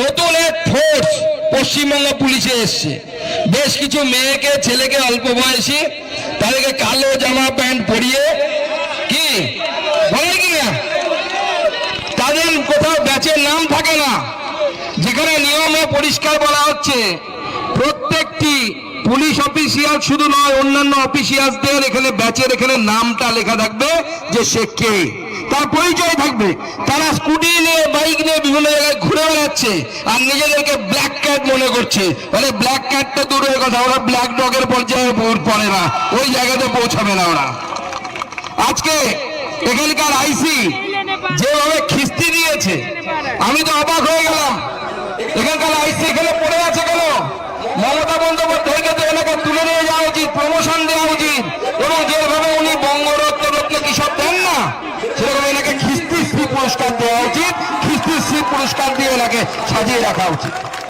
নতুন এক ফোর্স পশ্চিমবঙ্গ পুলিশে এসছে। বেশ কিছু মেয়েকে, ছেলেকে অল্প বয়সী, তাদেরকে কালো জামা, প্যান্ট পরিয়ে কি? বলে কি না? তাদের কোথাও ব্যাচের নাম থাকে না। যেখানে নিয়মে পরিষ্কার বলা হচ্ছে, প্রত্যেকটি পুলিশ অফিসিয়াল শুধু নয়, অন্যান্য অফিসিয়ালসদের এখানে ব্যাচের এখানে নামটা লেখা থাকবে যে সে কে। তার পরিচয় থাকবে। তারা স্কুটি নিয়ে, বাইক নিয়ে বিভিন্ন জায়গায় বেড়াচ্ছে আর নিজেদেরকে ব্ল্যাক ক্যাট মনে করছে। মানে ব্ল্যাক ক্যাটটা দূরের কথা, ওরা ব্ল্যাক ডগের পর্যায়ে পড়ে না। ওই জায়গাতে পৌঁছাবে না ওরা। আজকে এখানকার আইসি যেভাবে খিস্তি দিয়েছে, আমি তো অবাক হয়ে গেলাম। এখানকার আইসি এখানে পড়ে আছে কেন? মমতা বন্দ্যোপাধ্যায়কে তো এলাকা তুলে নিয়ে যাওয়া উচিত প্রমোশন দেওয়া উচিত, এবং যেভাবে উনি বঙ্গরত্ন রত্ন কি দেন না, সেরকম এনাকে খিস্তি শ্রী পুরস্কার উচিত পুরস্কার দিয়ে ওনাকে সাজিয়ে রাখা উচিত।